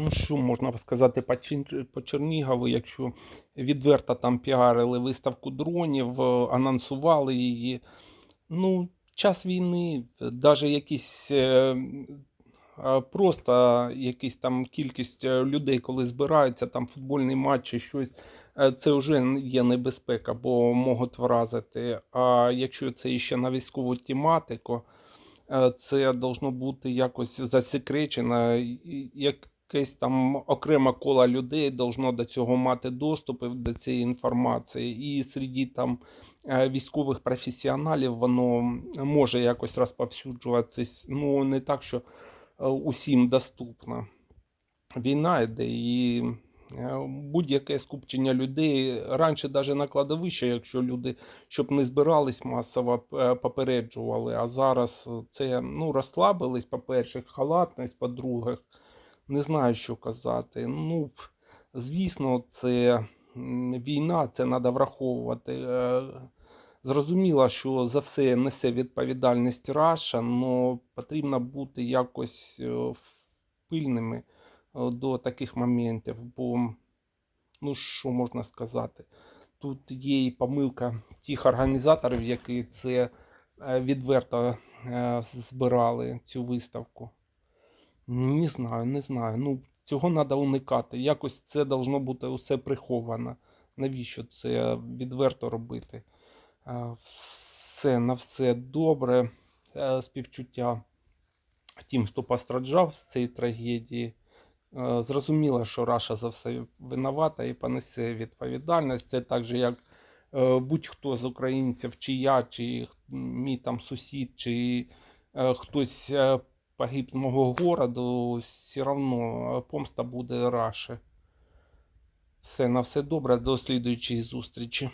Ну, що можна сказати по, Чернігову, якщо відверто там піарили виставку дронів, е, анонсували її. Ну, час війни, навіть якісь е, просто якісь там кількість е, людей, коли збираються, там футбольний матч чи щось, це вже є небезпека, бо можуть вразити. А якщо це ще на військову тематику, це должно бути якось засекречено, і- якесь там окреме коло людей должно до цього мати доступ до цієї інформації. І серед там е, військових професіоналів воно може якось розповсюджуватись. Ну, не так, що е, усім доступно. Війна йде і е, будь-яке скупчення людей раніше навіть на кладовище, якщо люди щоб не збирались масово, попереджували. А зараз це ну, розслабились, по-перше, халатність, по-друге, не знаю, що казати. Ну, звісно, це війна, це треба враховувати. Е, Зрозуміло, що за все несе відповідальність Раша, але потрібно бути якось е, пильними е, до таких моментів, бо, ну що можна сказати, тут є і помилка тих організаторів, які це відверто збирали цю виставку. Не знаю, не знаю. Ну, цього треба уникати. Якось це должно бути усе приховано. Навіщо це відверто робити? Е, Все на все добре. Е, Співчуття тим, хто постраждав з цієї трагедії. Е, Зрозуміло, що Раша за все винувата і понесе відповідальність. Це так же, як будь-хто з українців, чи я, чи мій там сусід, чи хтось погиб з мого городу, все одно помста буде раше. Все на все добре, до слідуючої зустрічі.